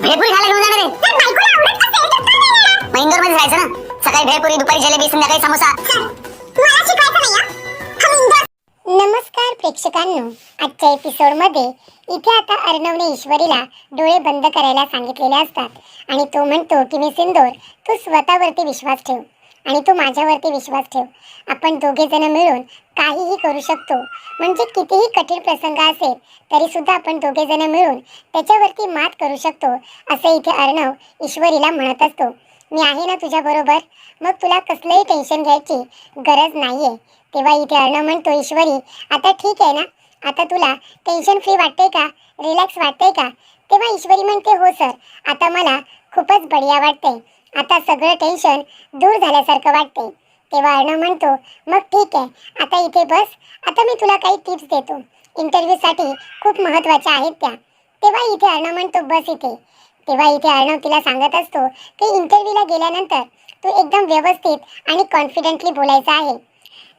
भेळपुरी खायला घेऊन जाणार आहे. इंदोरमध्ये जायचं ना. सकाळी भेळपुरी दुपारी जलेबी संध्याकाळी समोसा. नमस्कार प्रेक्षकांनो. आजच्या एपिसोडमध्ये इथे आता अर्णवने ईश्वरीला डोळे बंद करायला सांगितलेले असतात. आणि तो म्हणतो की मी सिंदूर तू स्वतःवरती विश्वास ठेव. आणि तू माझ्यावरती विश्वास ठेव. आपण दोघे जण मिळून काहीही करू शकतो. म्हणजे कितीही कठीण प्रसंग असेल तरी सुद्धा आपण दोघे जण मिळून त्याच्यावरती मात करू शकतो असं इथे अर्णव ईश्वरीला म्हणत असतो. मी आहे ना तुझ्याबरोबर मग तुला कसलंही टेन्शन घ्यायची गरज नाही आहे तेव्हा इथे अर्णव म्हणतो ईश्वरी आता ठीक आहे ना? आता तुला टेन्शन फ्री वाटते का? रिलॅक्स वाटते का? तेव्हा ईश्वरी म्हणते हो सर आता मला खूपच बढिया वाटते आता सगळं टेन्शन दूर झाल्यासारखं वाटते तेव्हा अर्णव म्हणतो मग ठीक आहे आता इथे बस. आता मी तुला काही टिप्स देतो. इंटरव्ह्यूसाठी खूप महत्त्वाच्या आहेत त्या. तेव्हा इथे अर्णव म्हणतो बस इथे. तेव्हा इथे अर्णव तिला सांगत असतो की इंटरव्ह्यूला गेल्यानंतर तू एकदम व्यवस्थित आणि कॉन्फिडेंटली बोलायचं आहे.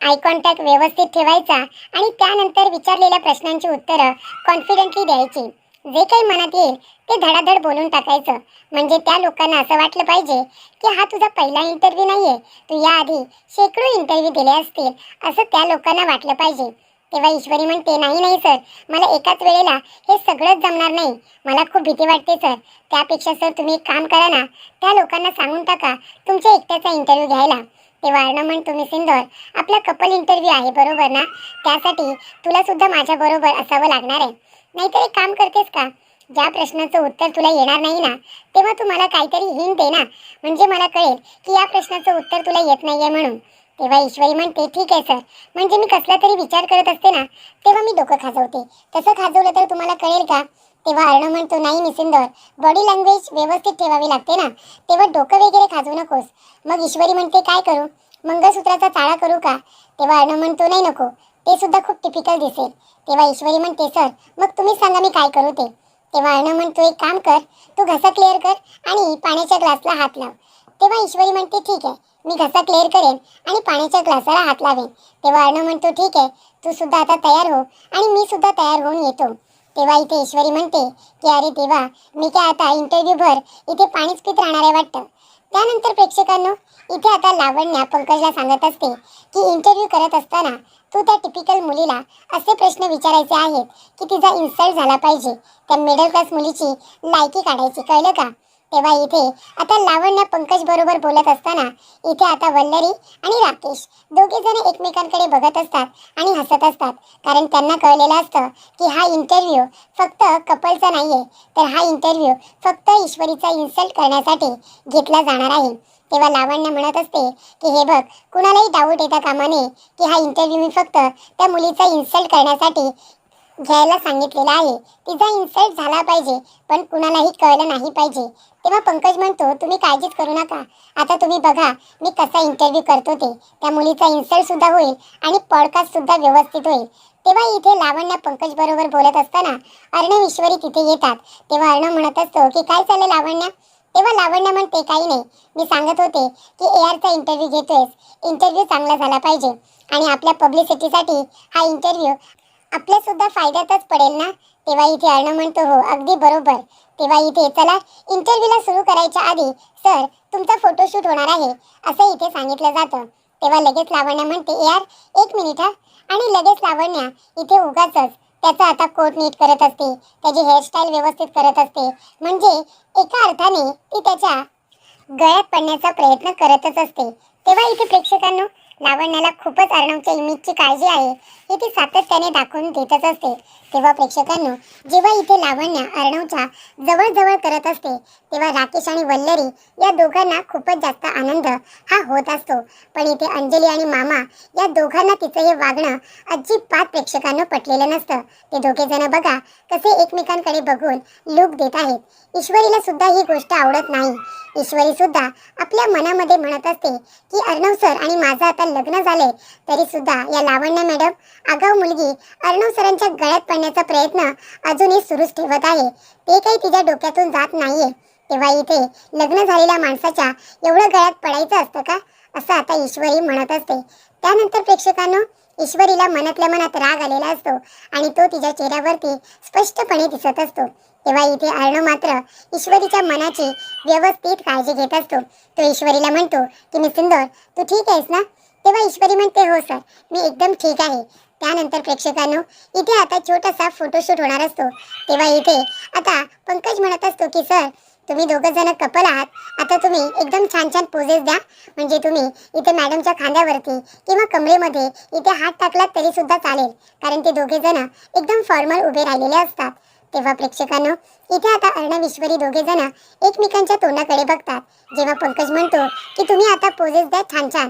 आय कॉन्टॅक्ट व्यवस्थित ठेवायचा आणि त्यानंतर विचारलेल्या प्रश्नांची उत्तरं कॉन्फिडेंटली द्यायची. जे काही मनात येईल ते धडाधड बोलून टाकायचं. म्हणजे त्या लोकांना असं वाटलं पाहिजे की हा तुझा पहिला इंटरव्ह्यू नाहीये. तू याआधी शेकडो इंटरव्ह्यू दिले असतील असं त्या लोकांना वाटलं पाहिजे. तेव्हा ईश्वरी म्हणते नाही नाही सर मला एकाच वेळेला हे सगळंच जमणार नाही. मला खूप भीती वाटते सर त्यापेक्षा सर तुम्ही एक काम करा ना. त्या लोकांना सांगून टाका तुमच्या एकट्याचा इंटरव्ह्यू घ्यायला. तेव्हा अर्णव म्हणतो मी सिंदोर आपला कपल इंटरव्ह्यू आहे बरोबर ना? त्यासाठी तुला सुद्धा माझ्या बरोबर असावं लागणार आहे. नाहीतर एक काम करतेस का? ज्या प्रश्नाचं उत्तर तुला येणार नाही ना तेव्हा तू मला काहीतरी हिंट दे ना. म्हणजे मला कळेल की या प्रश्नाचं उत्तर तुला येत नाही आहे म्हणून. तेव्हा ईश्वरी म्हणते ठीक आहे सर. म्हणजे मी कसला तरी विचार करत असते ना तेव्हा मी डोकं खाजवते. तसं खाजवलं तर तुम्हाला कळेल का? तेव्हा अर्णव म्हणतो नाही निसिंदर बॉडी लँग्वेज व्यवस्थित ठेवावी लागते ना. तेव्हा डोकं वगैरे खाजवू नकोस. मग ईश्वरी म्हणते काय करू? मंगळसूत्राचा चाळा करू का? तेव्हा अर्णव म्हणतो नाही नको. ते सुद्धा खूप टिपिकल दिसेल. तेव्हा ईश्वरी म्हणते सर मग तुम्ही सांगा मी काय करू ते. तेव्हा अर्ण म्हणतो एक काम कर तू घसा क्लिअर कर आणि पाण्याच्या ग्लासला हात लाव. तेव्हा ईश्वरी म्हणते ठीक आहे मी घसा क्लिअर करेन आणि पाण्याच्या ग्लासाला हात लावेन. तेव्हा अर्ण म्हणतो ठीक आहे तू सुद्धा आता तयार हो आणि मी सुद्धा तयार होऊन येतो. तेव्हा इथे ईश्वरी म्हणते की अरे देवा मी काय आता इंटरव्ह्यू भर इथे पाणीच पित राहणार आहे वाटतं. त्यानंतर प्रेक्षकांनो इथे आता लावण्या पंकजला सांगत असते की इंटरव्ह्यू करत असताना तू त्या टिपिकल मुलीला असे प्रश्न विचारायचे आहेत की तिचा इन्सल्ट झाला पाहिजे. त्या मिडल क्लास मुलीची लायकी काढायची कळलं का? तेव्हा इथे आता लावण्या पंकज बरोबर बोलत असताना इथे आता वल्लरी आणि राकेश दोघे जण एकमेकांकडे बघत असतात आणि हसत असतात. कारण त्यांना कळलेलं असतं की हा इंटरव्ह्यू फक्त कपलचा आहे तर हा इंटरव्ह्यू फक्त ईश्वरीचा इन्सल्ट करण्यासाठी घेतला जाणार आहे. तेव्हा लावण्य म्हणत असते की हे बघ कुणालाही डाऊट येता कामा नये की हा इंटरव्ह्यू मी फक्त त्या मुलीचा इन्सल्ट करण्यासाठी घ्यायला सांगितलेला आहे. तिचा इन्सल्ट झाला पाहिजे पण कुणालाही कळलं नाही पाहिजे. तेव्हा पंकज म्हणतो तुम्ही काळजीच करू नका. आता तुम्ही बघा मी कसा इंटरव्ह्यू करतो ते. त्या मुलीचा इन्सल्ट सुद्धा होईल आणि पॉडकास्ट सुद्धा व्यवस्थित होईल. तेव्हा इथे लावण्या पंकज बरोबर बोलत असताना अर्णव ईश्वरी तिथे येतात. तेव्हा अर्णव म्हणत असतो की काय चाललं लावण्या? तेव्हा लावण्या म्हणते काही नाही. मी सांगत होते की ए आरचा इंटरव्ह्यू घेतोयस. इंटरव्ह्यू चांगला झाला पाहिजे. आणि आपल्या पब्लिसिटीसाठी हा इंटरव्ह्यू आपल्या सुद्धा फायद्यातच पडेल ना? तेव्हा इथे अर्णव म्हणतो हो अगदी बरोबर. तेव्हा इथे चला इंटरव्ह्यूला सुरू करायच्या आधी सर तुमचा फोटोशूट होणार आहे. असं इथे सांगितलं जातं. तेव्हा लगेच लावण्या म्हणते यार एक मिनिट हा. आणि लगेच लावण्या इथे उगाचच. त्याचा आता कोट नीट करत असते. त्याची हेअरस्टाईल व्यवस्थित करत असते. म्हणजे एका अर्थाने ती त्याच्या गळ्यात पडण्याचा प्रयत्न करतच असते. तेव्हा इथे प्रेक्षकांनो लावण्याला खूपच अर्णवच्या इमेजची काळजी आहे. हे ती सातत्याने दाखवून देतच असते. तेव्हा प्रेक्षकांनो जेव्हा इथे लावण्या अर्णवच्या जवळ करत असते तेव्हा राकेश आणि वल्लरी या दोघांना खूपच जास्त आनंद हा होत असतो. पण इथे अंजली आणि मामा या दोघांना तिचं हे वागणं अजिबात प्रेक्षकांना पटलेलं नसतं. ते दोघे जण बघा कसे एकमेकांकडे बघून लूक देत आहेत. ईश्वरीला सुद्धा ही गोष्ट आवडत नाही. ईश्वरी सुद्धा आपल्या मनामध्ये म्हणत असते की अर्णव सर आणि माझा आता लग्न झाले तरी सुद्धा या लावण्य मॅडम आगाऊ मुलगी अर्णव सरांच्या गळ्यात पडण्याचा प्रयत्न अजूनही सुरूच ठेवत आहे. ते काही तिच्या डोक्यातून जात नाहीये. तेव्हा इथे लग्न झालेल्या माणसाच्या एवढं गळ्यात पडायचं असतं का? असं आता ईश्वरी म्हणत असते. त्यानंतर प्रेक्षकांनो ईश्वरीला मनातल्या मनात राग आलेला असतो आणि तो तिच्या चेहऱ्यावरती स्पष्टपणे दिसत असतो. तेव्हा इथे अर्णव मात्र ईश्वरीच्या मनाची व्यवस्थित काळजी घेत असतो. तो ईश्वरीला म्हणतो की मी सुंदर तू ठीक आहेस ना? तेव्हा ईश्वरी म्हणते हो सर मी एकदम ठीक आहे. त्यानंतर प्रेक्षकांनो इथे आता छोटासा फोटोशूट होणार असतो. तेव्हा इथे आता पंकज म्हणत असतो की सर तुम्ही दोघं जण कपल आहात. आता तुम्ही एकदम छान छान पोजेस द्या. म्हणजे तुम्ही इथे मॅडमच्या खांद्यावरती किंवा कमरेमध्ये इथे हात टाकलात तरी सुद्धा चालेल. कारण ते दोघे जण एकदम फॉर्मल उभे राहिलेले असतात. तेव्हा प्रेक्षकांनो इथे आता अर्णव ईश्वरी दोघे जण एकमेकांच्या तोंडाकडे बघतात. जेव्हा पंकज म्हणतो की तुम्ही आता पोजेस द्या छान छान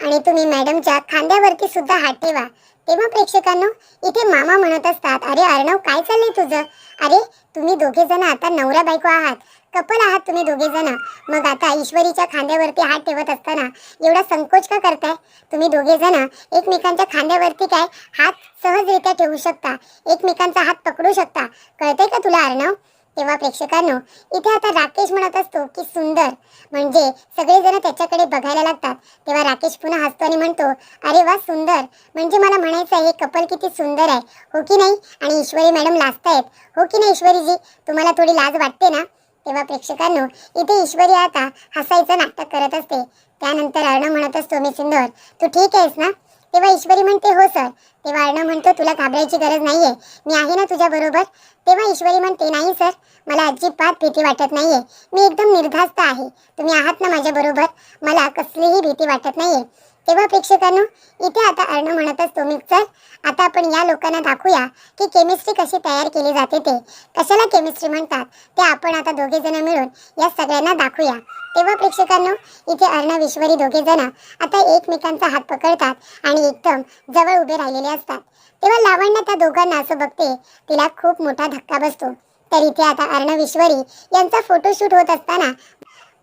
आणि तुम्ही मॅडमच्या खांद्यावरती सुद्धा हात ठेवा. तेव्हा प्रेक्षकांनो इथे मामा म्हणत असतात अरे अर्णव काय चाललंय तुझं? अरे तुम्ही दोघे जण आता नवरा बायको आहात. कपल आहात तुम्ही दोघे जण. मग आता ईश्वरीच्या खांद्यावरती हात ठेवत असताना एवढा संकोच का करताय? तुम्ही दोघे जण एकमेकांच्या खांद्यावरती काय हात सहजरित्या ठेवू शकता? एकमेकांचा हात पकडू शकता? कळतंय का तुला अर्णव? तेव्हा प्रेक्षकांनो इथे आता राकेश म्हणत असतो की सुंदर. म्हणजे सगळेजण त्याच्याकडे बघायला लागतात. तेव्हा राकेश पुन्हा हसतो आणि म्हणतो अरे वा सुंदर. म्हणजे मला म्हणायचं आहे हे कपल किती सुंदर आहे. हो की नाही? आणि ईश्वरी मॅडम लाजतायत. हो की नाही ईश्वरीजी? तुम्हाला थोडी लाज वाटते ना? तेव्हा प्रेक्षकांनो इथे ईश्वरी आता हसायचं नाटक करत असते. त्यानंतर अर्णव म्हणत असतो मी सुंदर. तू ठीक आहेस ना? तेव्हा ईश्वरी म्हणते हो सर. तेव्हा अर्णव म्हणतो तुला घाबरायची गरज नाहीये. मी आहे ना तुझ्या बरोबर. तेव्हा ईश्वरी म्हणते नाही सर. मला अजिबात भीती वाटत नाहीये. मी एकदम निर्धास्त आहे. तुम्ही आहात ना माझ्या बरोबर. मला कसलीही भीती वाटत नाहीये. तेव्हा प्रेक्षकांनो इथे आता अर्ण म्हणत असतो मी चल आता आपण या लोकांना दाखवूया की केमिस्ट्री कशी तयार केली जाते ते. कशाला केमिस्ट्री म्हणतात ते आपण आता दोघे जण मिळून या सगळ्यांना दाखवूया. तेव्हा प्रेक्षकांनो इथे अर्ण विश्वरी दोघे जण आता एकमेकांचा हात पकडतात आणि एकदम जवळ उभे राहिलेले असतात. तेव्हा लावण्य त्या दोघांना असं बघते तिला खूप मोठा धक्का बसतो. तर इथे आता अर्ण विश्वरी यांचा फोटोशूट होत असताना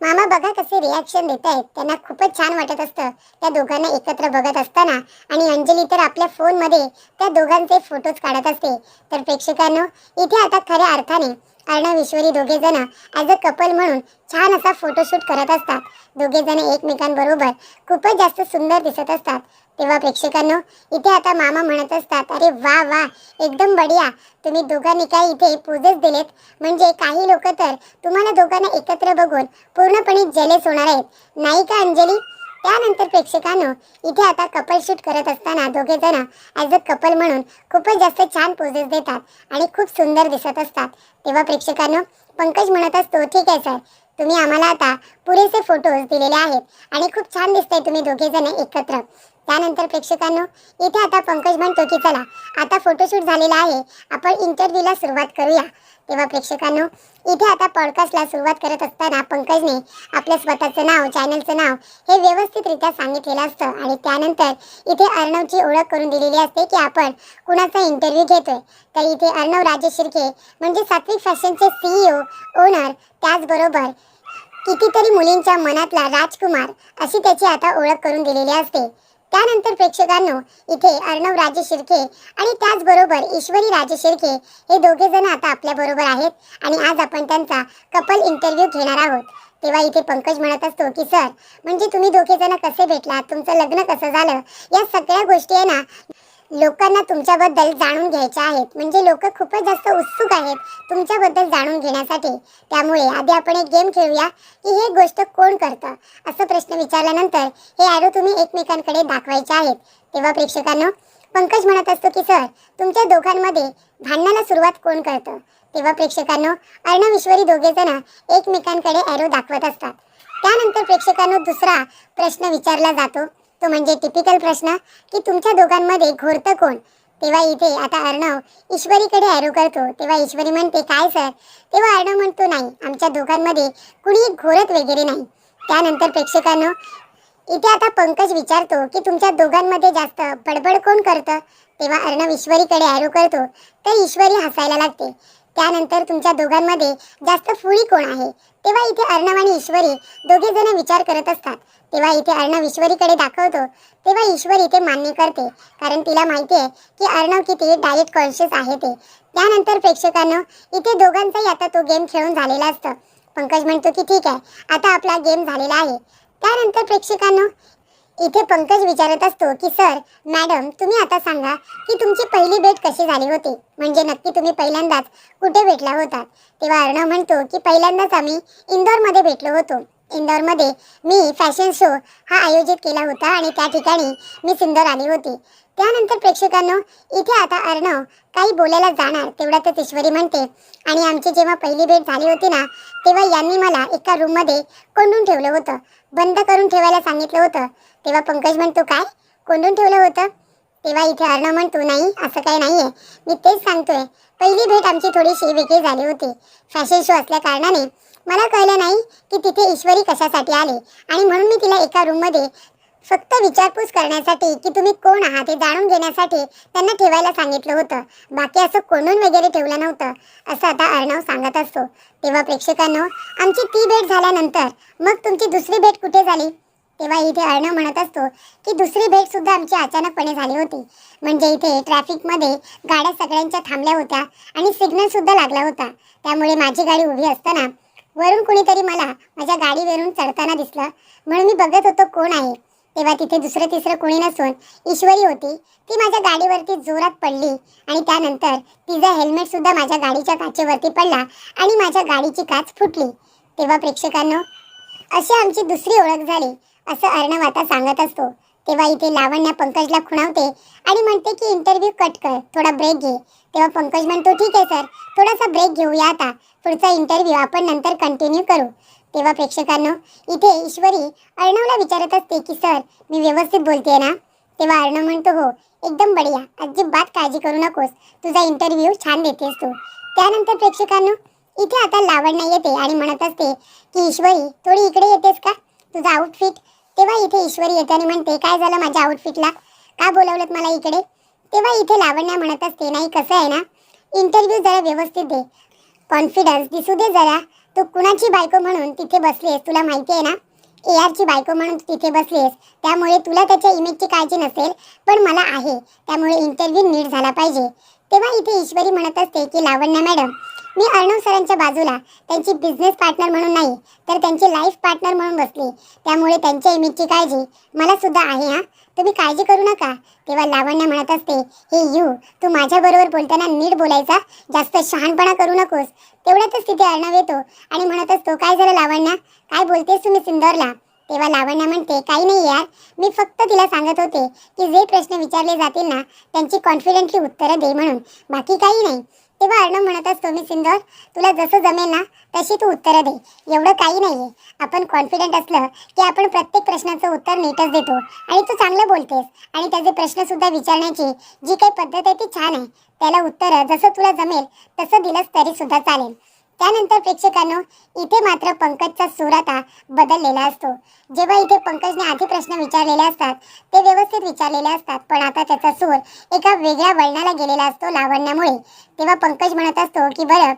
मामा बघा कसे रिॲक्शन देत आहेत त्यांना खूपच छान वाटत असतं. त्या दोघांना एकत्र बघत असताना. आणि अंजली तर आपल्या फोनमध्ये त्या दोघांचे फोटोज काढत असते. तर प्रेक्षकांनो इथे आता खऱ्या अर्थाने अर्णव ईश्वरी दोघे जण ॲज अ कपल म्हणून छान असा फोटोशूट करत असतात. दोघे जण एकमेकांबरोबर खूपच जास्त सुंदर दिसत असतात. तेव्हा प्रेक्षकांनो इथे आता मामा म्हणत असतात अरे वा वा एकदम बढिया. तुम्ही दोघांनी काय इथे पूजेच दिलेत? म्हणजे काही लोक तर तुम्हाला दोघांना एकत्र बघून पूर्णपणे जलेस होणार आहेत. नाही का अंजली? त्यानंतर प्रेक्षकांनो इथे आता कपल शूट करत असताना दोघे जण ॲज अ कपल म्हणून खूपच जास्त छान पोजेस देतात आणि खूप सुंदर दिसत असतात. तेव्हा प्रेक्षकांनो पंकज म्हणत असतो ठीक आहे सर तुम्ही आम्हाला आता पुरेसे फोटोज दिलेले आहेत आणि खूप छान दिसतंय तुम्ही दोघे जण एकत्र. त्यानंतर प्रेक्षकांनो इथे आता पंकज म्हणतो की चला आता फोटोशूट झालेला आहे. आपण इंटरव्ह्यूला सुरुवात करूया. तेव्हा प्रेक्षकांनो इथे आता पॉडकास्टला सुरुवात करत असताना पंकजने आपल्या स्वतःचं नाव चॅनलचं नाव हे व्यवस्थितरित्या सांगितलेलं असतं. आणि त्यानंतर इथे अर्णवची ओळख करून दिलेली असते की आपण कुणाचा इंटरव्ह्यू घेतोय. तर इथे अर्णव राजेश शिर्के म्हणजे सात्विक फॅशनचे सीईओ ओनर त्याचबरोबर कितीतरी मुलींच्या मनातला राजकुमार अशी त्याची आता ओळख करून दिलेली असते. त्यानंतर प्रेक्षकांनो इथे अर्णव राजे शिर्के आणि त्याचबरोबर ईश्वरी राजे शिर्के हे दोघे जण आता आपल्या बरोबर आहेत आणि आज आपण त्यांचा कपल इंटरव्ह्यू घेणार आहोत. तेव्हा इथे पंकज म्हणत असतो की सर म्हणजे तुम्ही दोघे जण कसे भेटलात? तुमचं लग्न कसं झालं? या सगळ्या गोष्टी आहे ना लोकांना तुमच्याबद्दल जाणून घ्यायचे आहेत. म्हणजे लोक खूपच जास्त उत्सुक आहेत तुमच्याबद्दल जाणून घेण्यासाठी. त्यामुळे आधी आपण एक गेम खेळूया की हे गोष्ट कोण करतं? असं प्रश्न विचारल्यानंतर हे ॲरो तुम्ही एकमेकांकडे दाखवायचे आहेत. तेव्हा प्रेक्षकांनो पंकज म्हणत असतो की सर तुमच्या दोघांमध्ये भांडणाला सुरुवात कोण करतं? तेव्हा प्रेक्षकांनो अर्णविश्वरी दोघे जण एकमेकांकडे ॲरो दाखवत असतात. त्यानंतर प्रेक्षकांनो दुसरा प्रश्न विचारला जातो तो म्हणजे टिपिकल प्रश्न की तुमच्या दोघांमध्ये घोरतं कोण? तेव्हा इथे आता अर्णव ईश्वरीकडे ॲरो करतो. तेव्हा ईश्वरी म्हणते काय सर तेव्हा अर्णव म्हणतो नाही आमच्या दोघांमध्ये कुणी घोरत वगैरे नाही. त्यानंतर प्रेक्षकांनो इथे आता पंकज विचारतो की तुमच्या दोघांमध्ये जास्त बडबड कोण करतं? तेव्हा अर्णव ईश्वरीकडे ॲरो करतो. तर ईश्वरी हसायला लागते. त्यानंतर तुमच्या दोघांमध्ये जास्त फुळी कोण आहे? तेव्हा इथे अर्णव आणि ईश्वरी दोघे जण विचार करत असतात. तेव्हा इथे अर्णव ईश्वरीकडे दाखवतो. तेव्हा ईश्वरी ते मान्य करते. कारण तिला माहिती आहे की अर्णव किती डायरेक्ट कॉन्शियस आहे ते. त्यानंतर प्रेक्षकांनो इथे दोघांचाही आता तो गेम खेळून झालेला असतं. पंकज म्हणतो की ठीक आहे आता आपला गेम झालेला आहे. त्यानंतर प्रेक्षकांनो इथे पंकज विचारत असतो की सर मॅडम तुम्ही आता सांगा की तुमची पहिली भेट कशी झाली होती? म्हणजे नक्की तुम्ही पहिल्यांदाच कुठे भेटला होता? तेव्हा अर्णव म्हणतो की पहिल्यांदाच आम्ही इंदोरमध्ये भेटलो होतो. इंदोरमध्ये मी फॅशन शो हा आयोजित केला होता आणि त्या ठिकाणी मी सुंदर आली होती. त्यानंतर प्रेक्षकांनो इथे आता अर्णव काही बोलायला जाणार तेवढ्यातच ईश्वरी म्हणते आणि आमची जेव्हा पहिली भेट झाली होती ना तेव्हा यांनी मला एका रूममध्ये कोंडून ठेवलं होतं. बंद करून ठेवायला सांगितलं होतं. तेव्हा पंकज म्हणतो काय? कोंडून ठेवलं होतं? तेव्हा इथे अर्णव म्हणतो नाही असं काही नाहीये. मी तेच सांगतोय. पहिली भेट आमची थोडीशी वेगळी झाली होती. फॅशन शो असल्या कारणाने. मला कळलं नाही की तिथे ईश्वरी कशासाठी आले. आणि म्हणून मी तिला एका रूममध्ये फक्त विचारपूस करण्यासाठी की तुम्ही कोण आहात हे जाणून घेण्यासाठी त्यांना ठेवायला सांगितलं होतं. बाकी असं कोणून वगैरे ठेवलं नव्हतं असं आता अर्णव सांगत असतो. तेव्हा प्रेक्षकांनो आमची ती भेट झाल्यानंतर मग तुमची दुसरी भेट कुठे झाली? तेव्हा इथे अर्णव म्हणत असतो की दुसरी भेट सुद्धा आमची अचानकपणे झाली होती. म्हणजे इथे ट्रॅफिकमध्ये गाड्या सगळ्यांच्या थांबल्या होत्या आणि सिग्नल सुद्धा लागला होता. त्यामुळे माझी गाडी उभी असताना वरून कुणीतरी मला माझ्या गाडीवरून चढताना दिसलं. म्हणून मी बघत होतो कोण आहे. तेव्हा तिथे दुसरं तिसरं कोणी नसून ईश्वरी होती. ती माझ्या गाडीवरती जोरात पडली आणि त्यानंतर तिचा हेल्मेट सुद्धा माझ्या गाडीच्या काचेवरती पडला आणि माझ्या गाडीची काच फुटली. तेव्हा प्रेक्षकांनो अशी आमची दुसरी ओळख झाली असं अर्णव आता सांगत असतो. तेव्हा इथे लावण्या पंकजला खुणावते आणि म्हणते की इंटरव्ह्यू कट कर थोडा ब्रेक घे. तेव्हा पंकज म्हणतो ठीक आहे सर थोडासा ब्रेक घेऊया आता. पुढचा इंटरव्ह्यू आपण नंतर कंटिन्यू करू. तेव्हा प्रेक्षकांनो इथे ईश्वरी अर्णवला विचारत असते की सर मी व्यवस्थित बोलते ना? तेव्हा अर्णव म्हणतो हो एकदम बढिया. अजिबात काळजी करू नकोस. तुझा इंटरव्ह्यू छान देतेस तू. त्यानंतर प्रेक्षकांनो इथे आता लावण्या येते आणि म्हणत असते की ईश्वरी थोडी इकडे येतेस का? तुझं आउटफिट तेव्हा इथे ईश्वरी येते आणि म्हणते काय झालं माझ्या आउटफिटला का बोलवलं मला इकडे? तेव्हा इथे लावण्या म्हणत असते नाही कसं आहे ना? इंटरव्ह्यू जरा व्यवस्थित दे. कॉन्फिडन्स दिसू दे जरा. तू कुणाची बायको म्हणून तिथे बसलीस तुला माहिती आहे ना ए आरची बायको म्हणून तिथे बसलीस त्यामुळे तुला त्याच्या इमेजची काळजी नसेल पण मला आहे. त्यामुळे इंटरव्ह्यू नीट झाला पाहिजे. तेव्हा इथे ईश्वरी म्हणत असते की लावण्या मॅडम मी अर्णव सरांच्या बाजूला त्यांची बिझनेस पार्टनर म्हणून नाही तर त्यांची लाईफ पार्टनर म्हणून बसली. त्यामुळे त्यांच्या इमेजची काळजी मला सुद्धा आहे हा. तुम्ही काळजी करू नका. तेव्हा लावण्य म्हणत असते हे यू तू माझ्याबरोबर बोलताना नीट बोलायचा जास्त शहाणपणा करू नकोस. तेवढ्यातच तिथे अर्णव येतो आणि म्हणत असतो काय झालं लावण्या? काय बोलतेस तुम्ही सिंदोरला? तेव्हा लावण्या म्हणते काही नाही यार मी फक्त तिला सांगत होते की जे प्रश्न विचारले जातील ना त्यांची कॉन्फिडेंटली उत्तरं दे म्हणून. बाकी काही नाही. तेव्हा अर्णव म्हणत असतो मी सिंदोर. तुला जसं जमेल ना तशी तू उत्तरं दे. एवढं काही नाहीये. आपण कॉन्फिडंट असलं की आपण प्रत्येक प्रश्नाचं उत्तर नीटच देतो. आणि तू चांगलं बोलतेस. आणि त्याचे प्रश्नसुद्धा विचारण्याची जी काही पद्धत आहे ती छान आहे. त्याला उत्तरं जसं तुला जमेल तसं दिलंस तरीसुद्धा चालेल. त्यानंतर प्रेक्षकांनो इथे मात्र पंकजचा सूर आता बदललेला असतो. जेव्हा इथे पंकजने आधी प्रश्न विचारलेले असतात ते व्यवस्थित विचारलेले असतात पण आता त्याचा सूर एका वेगळ्या वळणाला गेलेला असतो लावण्यामुळे. तेव्हा पंकज म्हणत असतो की बरं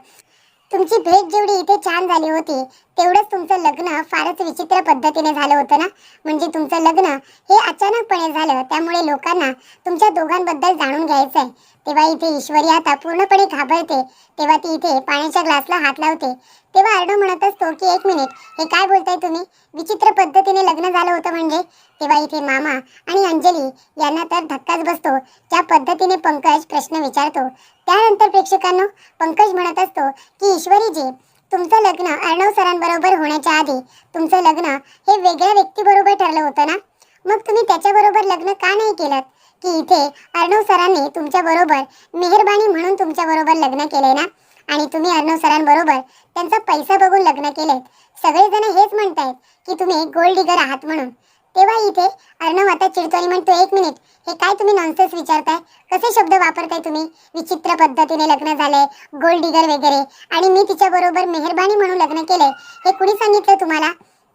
तुमची भेट जेवढी इथे छान झाली होती तेवढंच तुमचं लग्न फारच विचित्र पद्धतीने झालं होतं ना? म्हणजे तुमचं लग्न हे अचानकपणे झालं त्यामुळे लोकांना तुमच्या दोघांबद्दल जाणून घ्यायचं आहे तेव्हा इथे ईश्वरी आता पूर्णपणे घाबरते तेव्हा ती इथे पाण्याच्या ग्लासला हात लावते. तेव्हा अर्णव म्हणत असतो की एक मिनिट हे काय बोलताय तुम्ही? विचित्र पद्धतीने लग्न झालं होतं म्हणजे? तेव्हा इथे मामा आणि अंजली यांना तर धक्काच बसतो. ज्या पद्धतीने पंकज प्रश्न विचारतो त्यानंतर प्रेक्षकांना पंकज म्हणत असतो की ईश्वरीजी तुमचं लग्न अर्णव सरांबरोबर होण्याच्या आधी तुमचं लग्न हे वेगळ्या व्यक्तीबरोबर ठरलं होतं ना? मग तुम्ही त्याच्याबरोबर लग्न का नाही केलं की इथे अर्णव सरांनी तुमच्याबरोबर मेहरबानी म्हणून तुमच्याबरोबर लग्न केलंय ना? आणि तुम्ही अर्णव सरांबरोबर त्यांचा पैसा बघून लग्न केलेत सगळेजण हेच म्हणतायत की तुम्ही गोल्ड डिगर आहात म्हणून. तेव्हा इथे अर्णव आता चिडतोनी म्हणतो एक मिनिट हे काय तुम्ही नॉनसेन्स विचारताय? कसे शब्द वापरताय तुम्ही? विचित्र पद्धतीने लग्न झालंय गोल्ड डिगर वगैरे. आणि मी तिच्याबरोबर मेहरबानी म्हणून लग्न केलंय. हे कुणी सांगितलं तुम्हाला?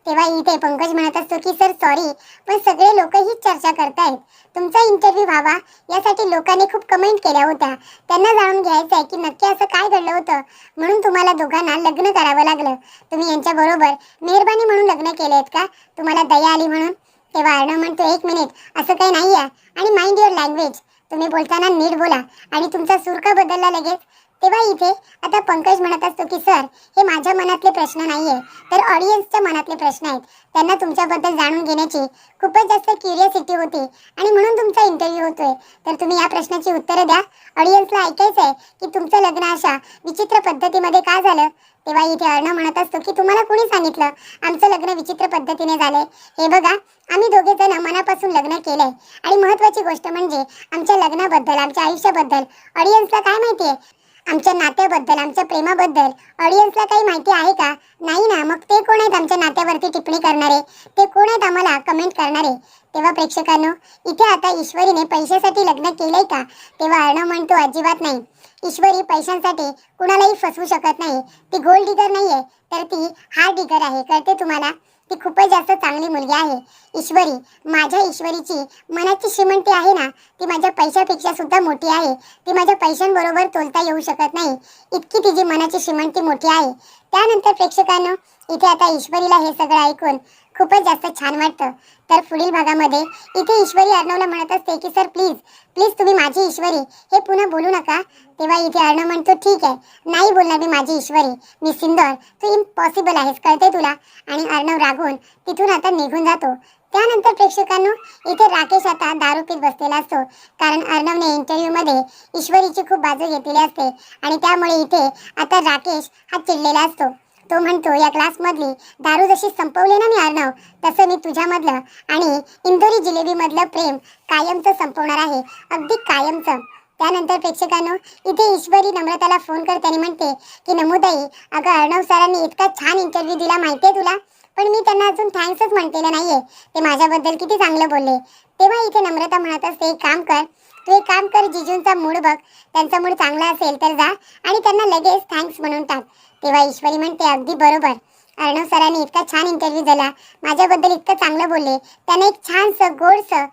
तेव्हा इथे पंकज म्हणत असतो की सर सॉरी पण सगळे लोक हीच चर्चा करतायत. तुमचा इंटरव्ह्यू व्हावा यासाठी लोकांनी खूप कमेंट केल्या होत्या. त्यांना जाणून घ्यायचं आहे की नक्की असं काय घडलं होतं. म्हणून तुम्हाला दोघांना लग्न करावं लागलं. तुम्ही यांच्याबरोबर मेहरबानी म्हणून लग्न केले आहेत का? तुम्हाला दया आली म्हणून तेव्हा अर्णव म्हणतो एक मिनिट असं काही नाही आहे आणि माइंड युअर लँग्वेज तुम्ही बोलताना नीट बोला. आणि तुमचा सूर का बदलला लगेच. तेव्हा इथे आता पंकज म्हणत असतो की सर हे माझ्या मनातले प्रश्न नाहीये. तर ऑडियन्सच्या मनातले प्रश्न आहेत. त्यांना तुमच्याबद्दल जाणून घेण्याची खूपच जास्त क्युरियोसिटी होती. आणि म्हणून तुमचा इंटरव्ह्यू होतोय. तर तुम्ही या प्रश्नाची उत्तरं द्या. ऑडियन्सला ऐकायचं आहे की तुमचं लग्न अशा विचित्र पद्धतीमध्ये का झालं? तेव्हा इथे अर्ण म्हणत असतो की तुम्हाला कोणी सांगितलं? आमचं लग्न विचित्र पद्धतीने झालंय. हे बघा आम्ही दोघे जण मनापासून लग्न केलंय. आणि महत्वाची गोष्ट म्हणजे आमच्या लग्नाबद्दल आमच्या आयुष्याबद्दल ऑडियन्सला काय माहिती आहे? आमच्या नात्याबद्दल आमच्या प्रेमाबद्दल ऑडियन्सला काही माहिती आहे का? नाही ना मग ते कोण आहेत आमच्या नात्यावरती टिप्पणी करणारे? ते कोण आहेत आम्हाला कमेंट करणारे? तेव्हा प्रेक्षकांनो इथे आता ईश्वरीने पैशासाठी लग्न केलंय का? तेव्हा अर्णव म्हणतो अजिबात नाही. ईश्वरी पैशांसाठी कुणालाही फसवू शकत नाही. ती गोल्ड डिगर नाहीये. तर ती हार्ड डिगर आहे. कळते तुम्हाला? ती खूपच जास्त चांगली मुलगी आहे. ईश्वरी माझ्या ईश्वरीची मनाची श्रीमंती आहे ना ती माझ्या पैशापेक्षा सुद्धा मोठी आहे. ती माझ्या पैशांबरोबर तोलता येऊ शकत नाही. इतकी तिची मनाची श्रीमंती मोठी आहे. त्यानंतर प्रेक्षकांनो इथे आता ईश्वरीला हे सगळं ऐकून खूपच जास्त छान वाटतं. तर पुढील भागामध्ये इथे ईश्वरी अर्णवला म्हणत असते की सर प्लीज प्लीज तुम्ही माझी ईश्वरी. हे पुन्हा बोलू नका. तेव्हा इथे अर्णव म्हणतो ठीक आहे. नाही बोलणार मी माझी ईश्वरी. मी सिंदर. तू इम्पॉसिबल आहेस. कळते तुला? आणि अर्णव रागून तिथून आता निघून जातो. त्यानंतर प्रेक्षकांनो इथे राकेश आता दारू पीत बसलेला असतो. कारण अर्णवने इंटरव्ह्यूमध्ये ईश्वरीची खूप बाजू घेतलेली असते. आणि त्यामुळे इथे आता राकेश हा चिडलेला असतो. तो म्हणतो या क्लासमधली दारू जशी संपवली ना मी अर्णव तसं मी तुझ्यामधलं आणि इंदोरी जिलेबीमधलं प्रेम कायमचं संपवणार आहे अगदी कायमचं. त्यानंतर प्रेक्षकांनो इथे ईश्वरी नम्रताला फोन करते आणि म्हणते की नमुदाई अगं अर्णव सरांनी इतका छान इंटरव्ह्यू दिला माहिती आहे तुला? पण मी त्यांना अजून थँक्सच म्हणतेलं नाहीये. ते माझ्याबद्दल किती चांगलं बोलले. तेव्हा इथे नम्रता म्हणत असते एक काम कर तू एक काम कर जिजूंचा मूड बघ. त्यांचा मूड चांगला असेल तर जा आणि त्यांना लगेच थँक्स म्हणून टाक. तेव्हा ईश्वरी म्हणते अगदी बरोबर. अर्णव सरांनी इतका छान इंटरव्ह्यू दिला. माझ्याबद्दल इतकं चांगलं बोलले. त्यांना एक छानसं गोडसं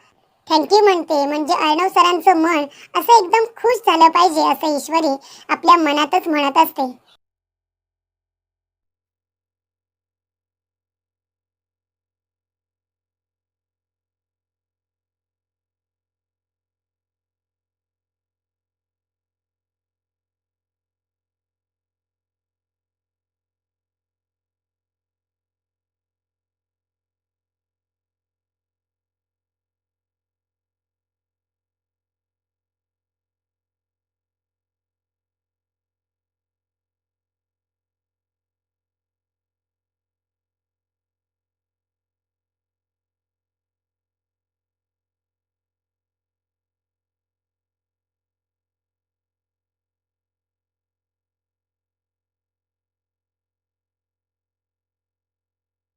थँक्यू म्हणते. म्हणजे अर्णव सरांचं मन असं एकदम खुश झालं पाहिजे असं ईश्वरी आपल्या मनातच म्हणत असते.